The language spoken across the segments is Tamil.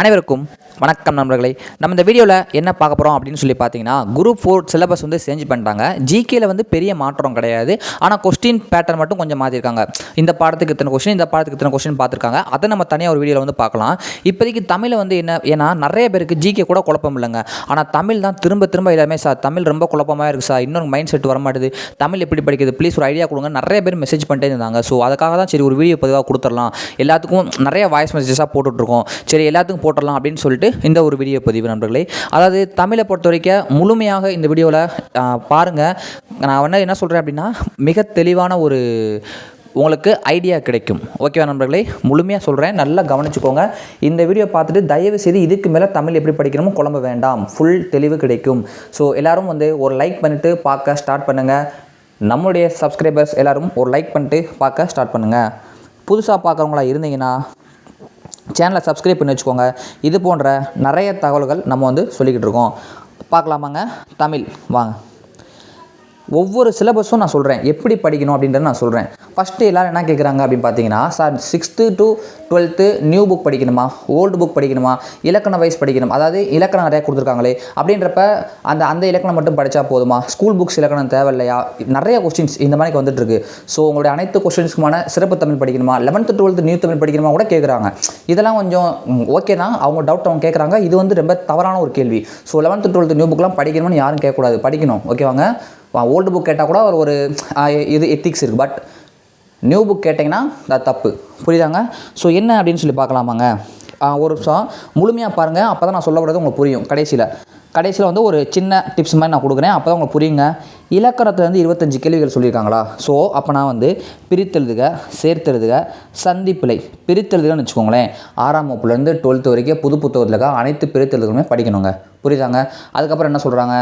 அனைவருக்கும் வணக்கம் நண்பர்களே. நம்ம இந்த வீடியோவில் என்ன பார்க்க போகிறோம் அப்படின்னு சொல்லி பார்த்தீங்கன்னா குரூப் ஃபோர் சிலபஸ் வந்து சேஞ்ச் பண்ணிட்டாங்க. ஜிகேல வந்து பெரிய மாற்றம் கிடையாது. ஆனால் கொஸ்டின் பேட்டர்ன் மட்டும் கொஞ்சம் மாற்றிருக்காங்க இந்த பாடத்துக்கு இத்தனை கொஸ்டின் இந்த பாடத்துக்கு இத்தனை கொஸ்டின் பார்த்துருக்காங்க. அதை நம்ம தனியாக ஒரு வீடியோவில் வந்து பார்க்கலாம். இப்போதைக்கு தமிழை வந்து என்ன ஏன்னா நிறைய பேருக்கு ஜிகே கூட குழப்பம் இல்லைங்க. ஆனால் தமிழ் தான் திரும்ப திரும்ப எல்லாமே சார் தமிழ் ரொம்ப குழப்பமாக இருக்குது சார். இன்னொரு மைண்ட் செட் வர மாட்டுது தமிழ் எப்படி படிக்கிறது ப்ளீஸ் ஒரு ஐடியா கொடுங்க. நிறைய பேர் மெசேஜ் பண்ணிட்டே இருந்தாங்க. ஸோ அதுக்காக தான் சரி ஒரு வீடியோ பதிவாக கொடுத்துடலாம். எல்லாத்துக்கும் நிறைய வாய்ஸ் மெசேஜஸாக போட்டுட்ருக்கோம். சரி எல்லாத்துக்கும் போட்டுடலாம் அப்படின்னு சொல்லிட்டு இந்த ஒரு வீடியோ பதிவு நண்பர்களே. அதாவது தமிழை பொறுத்த வரைக்கும் முழுமையாக இந்த வீடியோவில் பாருங்கள் நான் வந்து என்ன சொல்கிறேன் அப்படின்னா மிக தெளிவான ஒரு உங்களுக்கு ஐடியா கிடைக்கும். ஓகேவா நண்பர்களே? முழுமையாக சொல்கிறேன் நல்லா கவனிச்சுக்கோங்க. இந்த வீடியோ பார்த்துட்டு தயவு செய்து இதுக்கு மேலே தமிழ் எப்படி படிக்கணுமோ குழம்ப வேண்டாம். ஃபுல் தெளிவு கிடைக்கும். ஸோ எல்லோரும் வந்து ஒரு லைக் பண்ணிவிட்டு பார்க்க ஸ்டார்ட் பண்ணுங்கள் நம்மளுடைய சப்ஸ்கிரைபர்ஸ் எல்லோரும் ஒரு லைக் பண்ணிட்டு பார்க்க ஸ்டார்ட் பண்ணுங்கள் புதுசாக பார்க்குறவங்களா இருந்தீங்கன்னா சேனலை சப்ஸ்கிரைப் பண்ணி வச்சுக்கோங்க. இது போன்ற நிறைய தகவல்கள் நம்ம வந்து சொல்லிக்கிட்டு இருக்கோம். பார்க்கலாமாங்க? தமிழ். வாங்க. ஒவ்வொரு சிலபஸும் நான் சொல்கிறேன் எப்படி படிக்கணும் அப்படின்றத நான் சொல்கிறேன் ஃபஸ்ட்டு எல்லோரும் என்ன கேட்குறாங்க அப்படின்னு பார்த்தீங்கன்னா sir sixth to twelfth new book படிக்கணுமா? ஓல்டு புக் படிக்கணுமா? இலக்கண வைஸ் படிக்கணும். அதாவது இலக்கணம் நிறையா கொடுத்துருக்காங்களே. அப்படின்றப்ப அந்த அந்த இலக்கணம் மட்டும் படித்தா போதுமா? ஸ்கூல் புக்ஸ் இலக்கணம் தேவையில்லையா நிறைய கொஸ்டின்ஸ் இந்த மாதிரி வந்துட்டுருக்கு ஸோ உங்களுடைய அனைத்து கொஸ்டின்ஸ்க்குமான சிறப்பு தமிழ் படிக்கணுமா? லெவன்த்து டுவெல்த்து நியூ தமிழ் படிக்கணுமா கூட கேட்குறாங்க இதெல்லாம் கொஞ்சம் ஓகே தான். அவங்க டவுட் அவங்க கேட்குறாங்க இது வந்து ரொம்ப தவறான ஒரு கேள்வி. ஸோ லெவன்த்து டுவெல்த்து நியூ புக்லாம் படிக்கணும்னு யாரும் கேட்கக்கூடாது. படிக்கணும். ஓகேவாங்க ஓல்டு புக் கேட்டால் கூட ஒரு ஒரு இது எத்திக்ஸ் இருக்குது பட் நியூ புக் கேட்டிங்கன்னா அது தப்பு. புரியுதாங்க? ஸோ என்ன அப்படின்னு சொல்லி பார்க்கலாமாங்க? ஒரு நிமிஷம். முழுமையாக பாருங்கள் அப்போ தான் நான் சொல்லப்படுறது உங்களுக்கு புரியும். கடைசியில். கடைசியில் வந்து ஒரு சின்ன டிப்ஸ் மாதிரி நான் கொடுக்குறேன். அப்போ தான் உங்களுக்கு புரியுங்க. இலக்கணத்துலேருந்து இருபத்தஞ்சு கேள்விகள் சொல்லியிருக்காங்களா? ஸோ அப்போ நான் வந்து பிரித்தெழுதுக சேர்த்தெழுதுக சந்திப்பிழை பிரித்தெழுதுகன்னு வச்சுக்கோங்களேன். ஆறாம் வகுப்புலேருந்து டுவெல்த்து வரைக்கும் புது புத்தகத்தில் இருக்க அனைத்து பிரித்தெழுதுகளுமே படிக்கணுங்க. புரியுதாங்க? அதுக்கப்புறம் என்ன சொல்கிறாங்க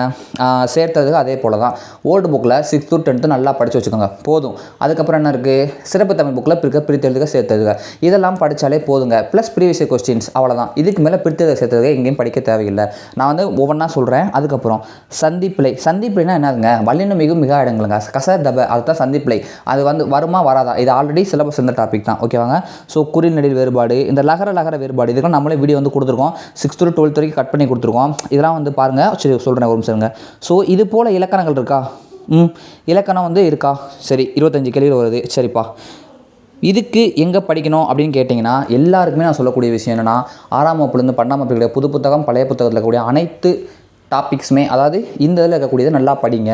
சேர்த்ததுக்கு அதே போல் தான் ஓல்டு புக்கில் சிக்ஸ்த்து டென்த்து நல்லா படித்து வச்சுக்கோங்க. போதும். அதுக்கப்புறம் என்ன இருக்குது சிறப்பு தமிழ் புக்கில் பிரிக்க பிரித்தெழுதுக சேர்த்ததுக இதெல்லாம் படித்தாலே போதுங்க. ப்ளஸ் ப்ரீவியஸ் கொஸ்டின்ஸ் அவ்வளோதான் இதுக்கு மேலே பிரித்தெழுத சேர்த்ததுக எங்கேயும் படிக்க தேவையில்லை. நான் வந்து ஒவ்வொன்றா சொல்கிறேன் அதுக்கப்புறம் சந்திப்பிலை சந்திப்பிழைனா என்னதுங்க? வல்லினம் மிகு மிக இடங்களுங்க கச தப. அதுதான் சந்திப்பிலை அது வந்து வருமா வராதா? இது ஆல்ரெடி சிலபஸ் இந்த டாபிக் தான். ஓகேவாங்க ஸோ குறில் வேறுபாடு. இந்த லகர லகர வேறுபாடு. இதுக்கெல்லாம் நம்மளே வீடியோ வந்து கொடுத்துருக்கோம். சிக்ஸ்த்து டு டுவெல்த் வரைக்கும் கட் பண்ணி கொடுத்துருக்கோம். இதெல்லாம் வந்து பாருங்கள் சரி சொல்கிறேன் ஒரு நிமிஷங்க ஸோ இது போல் இலக்கணங்கள் இருக்கா? ம் இலக்கணம் வந்து இருக்கா? சரி இருபத்தஞ்சி கேள்வியில் வருது. சரிப்பா. இதுக்கு எங்கே படிக்கணும் அப்படின்னு கேட்டிங்கன்னா எல்லாருக்குமே நான் சொல்லக்கூடிய விஷயம் என்னென்னா ஆறாம் வகுப்புலேருந்து பன்னெண்டாம் வகுப்பு புது புத்தகம் பழைய புத்தகத்தில் இருக்கக்கூடிய அனைத்து டாபிக்ஸுமே அதாவது இந்த இதில் இருக்கக்கூடியதை நல்லா படிங்க.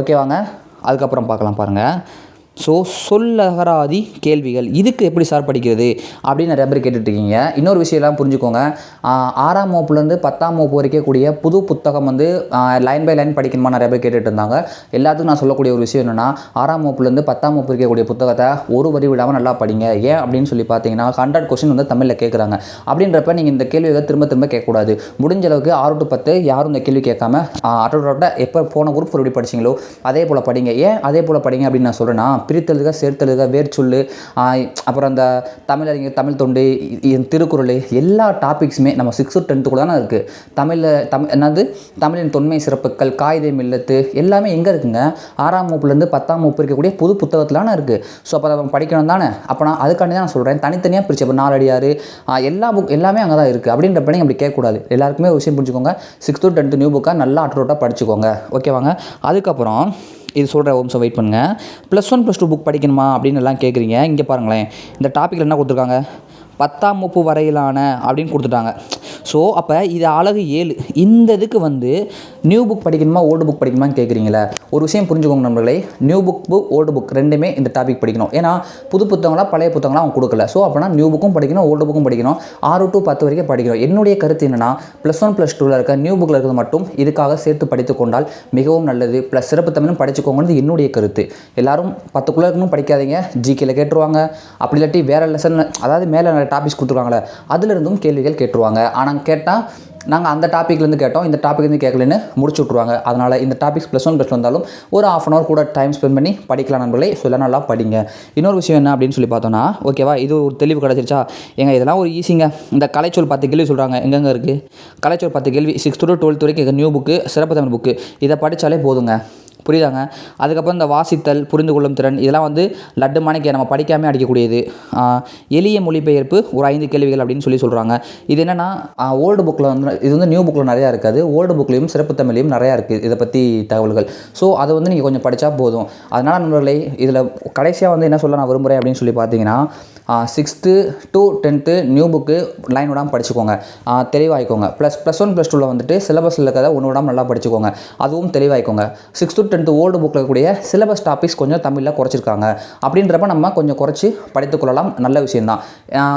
ஓகேவாங்க அதுக்கப்புறம் பார்க்கலாம் பாருங்கள் ஸோ சொல்லகராதி கேள்விகள். இதுக்கு எப்படி சார் படிக்கிறது? அப்படின்னு நிறைய பேர் கேட்டுட்ருக்கீங்க. இன்னொரு விஷயம்லாம் புரிஞ்சுக்கோங்க. ஆறாம் வகுப்புலேருந்து பத்தாம் வகுப்பு வரைக்கும் கூடிய புது புத்தகம் வந்து லைன் பை லைன் படிக்கணுமா நிறைய பேர் கேட்டுட்டு இருந்தாங்க எல்லாத்துக்கும் நான் சொல்லக்கூடிய ஒரு விஷயம் என்னென்னா ஆறாம் வகுப்புலேருந்து பத்தாம் வகுப்பு இருக்கக்கூடிய புத்தகத்தை ஒரு வரி விடாமல் நல்லா படிங்க. ஏன் அப்படின்னு சொல்லி பார்த்தீங்கன்னா ஹண்ட்ரட் கொஸ்டின் வந்து தமிழில் கேட்குறாங்க. அப்படின்றப்ப நீங்கள் இந்த கேள்விகளை திரும்ப திரும்ப கேட்கக்கூடாது. முடிஞ்ச அளவுக்கு ஆறு டு பத்து யாரும் இந்த கேள்வி கேட்காம அட்டோட எப்போ போன குரூப் எப்படி படிச்சீங்களோ அதே போல் படிங்க. ஏன் அதே போல் படிங்க அப்படின்னு நான் சொல்கிறேன்னா பிரித்தெழுதுக சேர்த்தெழுதுக வேர்ச்சொல்லு அப்புறம் அந்த தமிழறிஞர் தமிழ் தொண்டு திருக்குறள் எல்லா டாபிக்ஸுமே நம்ம சிக்ஸ்த்து டென்த்து கூட தானே இருக்குது தமிழில் தமிழ் என்னது? தமிழின் தொன்மை சிறப்புகள் காகிதம் மில்லத்து எல்லாமே எங்கே இருக்குங்க? ஆறாம் வகுப்புலேருந்து பத்தாம் வகுப்பு இருக்கக்கூடிய புது புத்தகத்திலான இருக்குது ஸோ அப்போ நம்ம படிக்கணும் தானே? அப்போ நான் அதுக்காண்டி தான் நான் சொல்கிறேன் தனித்தனியாக பிரிச்சு அப்போ நாலடியார் எல்லா புக் எல்லாமே அங்கே தான் இருக்குது அப்படின்றப்ப நீங்கள் அப்படி கேட்கக்கூடாது. எல்லாருக்குமே ஒரு விஷயம் புரிஞ்சுக்கோங்க. சிக்ஸ்த்து டென்த்து நியூ புக்காக நல்லா அட்ரோட்டாக படிச்சுக்கோங்க. ஓகேவாங்க அதுக்கப்புறம் இது சொல்கிற ஒரு நிமிஷம் வெயிட் பண்ணுங்கள் plus one plus two book படிக்கணுமா அப்படின்னு எல்லாம் கேட்குறீங்க இங்கே பாருங்களேன். இந்த டாப்பிக்கில் என்ன கொடுத்துருக்காங்க? பத்தாம் வகுப்பு வரையிலான அப்படின்னு கொடுத்துட்டாங்க. ஸோ அப்போ இது அழகு ஏழு. இந்த இதுக்கு வந்து நியூ புக் படிக்கணுமா ஓல்டு புக் படிக்கணுமான்னு கேட்குறீங்களே ஒரு விஷயம் புரிஞ்சுக்கோங்க நம்மளே new book book old book ரெண்டுமே இந்த டாபிக் படிக்கணும். ஏன்னா புது புத்தகங்களா பழைய புத்தகங்களாக அவங்க கொடுக்கல. ஸோ அப்போனா நியூ புக்கும் படிக்கணும் ஓல்டு புக்கும் படிக்கணும். ஆறு டு பத்து வரைக்கும் படிக்கணும் என்னுடைய கருத்து என்னன்னா ப்ளஸ் ஒன் ப்ளஸ் டூவில் இருக்க நியூ புக்கில் இருக்கிறது மட்டும் இதுக்காக சேர்த்து படித்து கொண்டால் மிகவும் நல்லது. ப்ளஸ் சிறப்பு தமிழும் படிச்சுக்கோங்கிறது என்னுடைய கருத்து. எல்லாரும் பத்துக்குள்ளே இருக்கணும் படிக்காதீங்க. ஜிகேல கேட்டுருவாங்க. அப்படி இல்லாட்டி வேறு லெசன் அதாவது மேலே நிறைய டாபிக்ஸ் கொடுத்துருவாங்களே அதுலேருந்தும் கேள்விகள் கேட்டுருவாங்க. ஆனால் கேட்டால் நாங்கள் அந்த டாப்பிக்லேருந்து கேட்டோம். இந்த டாப்பிக்லேருந்து கேட்கலன்னு முடிச்சு விட்ருவாங்க அதனால் இந்த டாபிக்ஸ் ப்ளஸ் ஒன் ப்ளஸ் வந்தாலும் ஒரு ஆஃப் அன் ஹவர் கூட டைம் ஸ்பெண்ட் பண்ணி படிக்கலாம் நண்பர்களே. சொல்ல நல்லா படிங்க. இன்னொரு விஷயம் என்ன அப்படின்னு சொல்லி பார்த்தோன்னா ஓகேவா இது ஒரு தெளிவு கிடச்சிருச்சா? ஏங்க இதெல்லாம் ஒரு ஈஸிங்க இந்த கலைச்சொல் பத்து கேள்வி சொல்கிறாங்க எங்கெங்கே இருக்குது கலைச்சொல் பத்து கேள்வி சிக்ஸ்த்து டு டுவெல்த் வரைக்கும் நியூ புக்கு சிறப்பு தமிழ் புக்கு இதை படித்தாலே போதுங்க. புரியுதாங்க? அதுக்கப்புறம் இந்த வாசித்தல் புரிந்து கொள்ளும் திறன் இதெல்லாம் வந்து லட்டு மாணிக்க நம்ம படிக்காமல் அடிக்கக்கூடியது. எளிய மொழிபெயர்ப்பு ஒரு ஐந்து கேள்விகள் அப்படின்னு சொல்லி சொல்கிறாங்க இது என்னென்னா ஓல்டு புக்கில் வந்து இது வந்து நியூ புக்கில் நிறையா இருக்காது. ஓல்டு புக்லேயும் சிறப்பு தமிழையும் நிறையா இருக்குது இதை பற்றி தகவல்கள். ஸோ அதை வந்து நீங்கள் கொஞ்சம் படித்தா போதும். அதனால் நண்பர்களை இதில் கடைசியாக வந்து என்ன சொல்ல நான் விரும்புகிறேன் அப்படின்னு சொல்லி பார்த்தீங்கன்னா sixth to tenth new book line விடாமல் படிச்சுக்கோங்க. தெளிவாகிக்கோங்க ப்ளஸ் ப்ளஸ் ஒன் ப்ளஸ் டூவில் வந்துட்டு சிலபஸில் இருக்கிறத ஒன்று விடாமல் நல்லா படிச்சுக்கோங்க. அதுவும் தெளிவாகிக்கோங்க சிக்ஸ்த்து டென்த்து ஓல்டு புக்கில் இருக்கக்கூடிய சிலபஸ் டாபிக்ஸ் கொஞ்சம் தமிழில் குறைச்சிருக்காங்க. அப்படின்றப்ப நம்ம கொஞ்சம் குறைச்சி படித்துக்கொள்ளலாம் நல்ல விஷயந்தான்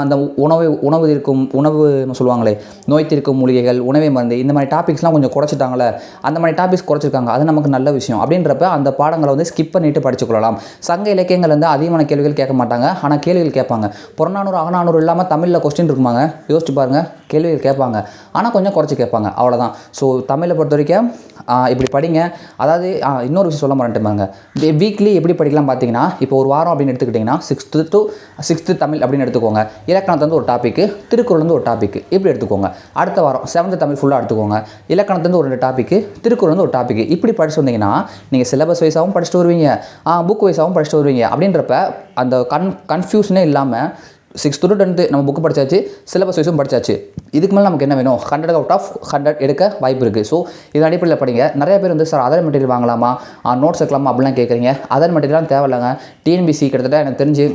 அந்த உணவு உணவு இருக்கும் உணவு சொல்லுவாங்களே நோய் தீர்க்கும் மூலிகைகள் உணவை மருந்து இந்த மாதிரி டாபிக்ஸ்லாம் கொஞ்சம் குறைச்சிட்டாங்களே அந்த மாதிரி டாபிக்ஸ் குறைச்சிருக்காங்க. அது நமக்கு நல்ல விஷயம். அப்படின்றப்ப அந்த பாடங்களை வந்து ஸ்கிப் பண்ணிட்டு படிச்சுக்கொள்ளலாம் சங்க இலக்கியங்கள் வந்து அதிகமான கேள்விகள் கேட்க மாட்டாங்க. ஆனால் கேள்விகள் கேட்பாங்க. புறநானூறு அகநானூறு இல்லாமல் தமிழில் கொஸ்டின் இருக்குமாங்க? யோசிச்சு பாருங்கள் கேள்விகள் கேட்பாங்க. ஆனால் கொஞ்சம் குறைச்சி கேட்பாங்க. அவ்வளோதான் ஸோ தமிழை பொறுத்த வரைக்கும் இப்படி படிங்க. அதாவது இன்னொரு விஷயம் சொல்ல மாட்டேன் வீக்லி எப்படி படிக்கலாம் பார்த்தீங்கன்னா இப்போ ஒரு வாரம் அப்படின்னு எடுத்துக்கிட்டிங்கன்னா சிக்ஸ்த்து டு சிக்ஸ்த்து தமிழ் அப்படின்னு எடுத்துக்கோங்க. இலக்கணத்துலேருந்து ஒரு டாப்பிக்கு திருக்குறள்லேருந்து ஒரு டாப்பிக்கு இப்படி எடுத்துக்கோங்க. அடுத்த வாரம் செவன்த்து தமிழ் ஃபுல்லாக எடுத்துக்கோங்க. இலக்கணத்துலேருந்து ஒரு ரெண்டு டாப்பிக்கு திருக்குறள்லேருந்து ஒரு டாப்பிக் இப்படி படிச்சு வந்தீங்கன்னா நீங்கள் சிலபஸ் வைஸாகவும் படிச்சுட்டு வருவீங்க. புக் வைஸாகவும் படிச்சுட்டு வருவீங்க. அப்படின்றப்ப அந்த கன் கன்ஃபியூஷனே இல்லாமல் சிக்ஸ்த்து டு டென்த்து நம்ம புக்கு படிச்சாச்சு சிலபஸ் வைஸும் படிச்சாச்சு. இதுக்கு மேலே நமக்கு என்ன வேணும்? ஹண்ட்ரட் அவுட் ஆஃப் ஹண்ட்ரட் எடுக்க வாய்ப்பு இருக்குது ஸோ இதன் அடிப்படையில் படிங்க. நிறைய பேர் வந்து சார் அதர் மெட்டீரியல் வாங்கலாமா? நோட்ஸ் எடுக்கலாமா? அப்படிலாம் கேட்குறீங்க அதர் மெட்டீரியல்லாம் தேவையில்லைங்க. டிஎன்பிசி கிட்டத்தட்ட எனக்கு தெரிஞ்சு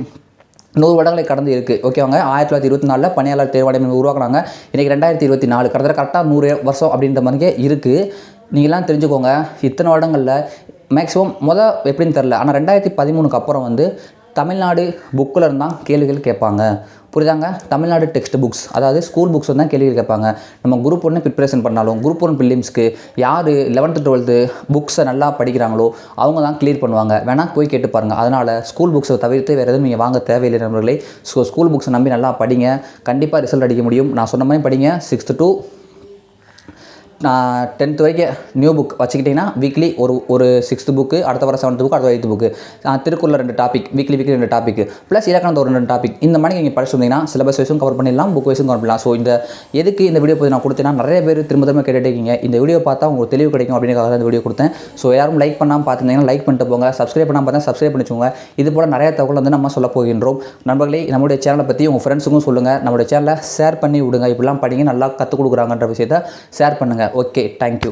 நூறு வருடங்களை கடந்து இருக்குது ஓகேவாங்க ஆயிரத்தி தொள்ளாயிரத்தி இருபத்தி நாலில் பணியாளர் தேர்வாணையம் உருவாக்குனாங்க. இன்றைக்கி ரெண்டாயிரத்தி இருபத்தி நாலு கிட்டத்தட்ட கரெக்டாக நூறு வருஷம் அப்படின்ற மாதிரியே இருக்குது நீங்களாம் தெரிஞ்சுக்கோங்க. இத்தனை வருடங்களில் மேக்ஸிமம் மொதல் எப்படின்னு தெரில ஆனால் ரெண்டாயிரத்தி பதிமூணுக்கு அப்புறம் வந்து தமிழ்நாடு புக்கில் இருந்தால் கேள்விகள் கேட்பாங்க. புரியுதாங்க? தமிழ்நாடு டெக்ஸ்ட் புக்ஸ் அதாவது ஸ்கூல் புக்ஸ் தான் கேள்விகள் கேட்பாங்க. நம்ம குரூப் ஒன்று ப்ரிப்பரேஷன் பண்ணாலும் குரூப் ஒன் பிலிம்ஸ்க்கு யார் லெவன்த்து டுவெல்த்து புக்ஸை நல்லா படிக்கிறாங்களோ அவங்க தான் கிளியர் பண்ணுவாங்க. வேணால் போய் கேட்டு பாருங்கள் அதனால் ஸ்கூல் புக்ஸை தவிர்த்து வேறு எதுவும் நீங்கள் வாங்க தேவையில்லை நண்பர்களே. ஸோ ஸ்கூல் புக்ஸை நம்பி நல்லா படிங்க. கண்டிப்பாக ரிசல்ட் அடிக்க முடியும். நான் சொன்ன மாதிரி படிங்க. சிக்ஸ்த்து டு நான் டென்த் வரைக்கும் நியூ புக் வச்சுக்கிட்டிங்கன்னா வீக்லி ஒரு ஒரு சிக்ஸ்த்து புக்கு அடுத்த வர செவன்த் புக் அடுத்த எயித்து புக்கு திருக்குறள் ரெண்டு டாபிக் வீக்லி வீக்லி ரெண்டு டாபிக் ப்ளஸ் இலக்கணத்தை ஒரு ரெண்டு டாபிக் இந்த மாதிரி நீங்கள் படிச்சு வந்தீங்கன்னா சிலபஸ் வைஸும் கவர் பண்ணிடலாம் புக் வைஸும் கவர் பண்ணலாம். ஸோ இந்த எதுக்கு இந்த வீடியோ போய் நான் கொடுத்தேன்னா நிறைய பேர் திரும்ப திரும்ப கேட்டுட்டு இருக்கீங்க. இந்த வீடியோ பார்த்தா உங்களுக்கு தெளிவு கிடைக்கும் அப்படிங்கிறத இந்த வீடியோ கொடுத்தேன். ஸோ யாரும் லைக் பண்ணாமல் பார்த்துருந்தீங்கன்னா லைக் பண்ணிட்டு போங்க. சப்ஸ்கிரைப் பண்ணாமல் பார்த்தா சப்ஸ்கிரைப் பண்ணிச்சுக்கோங்க இது போல் நிறைய தகவல் வந்து நம்ம சொல்ல போகின்றோம். நண்பர்களே நம்மளுடைய சேனலை பற்றி உங்கள் ஃப்ரெண்ட்ஸுக்கும் சொல்லுங்கள் நம்மளுடைய சேனலை ஷேர் பண்ணி விடுங்க. இப்படிலாம் படிங்க நல்லா கற்றுக் கொடுக்குறாங்கன்ற விஷயத்த ஷேர் பண்ணுங்கள் ஓகே தேங்க்யூ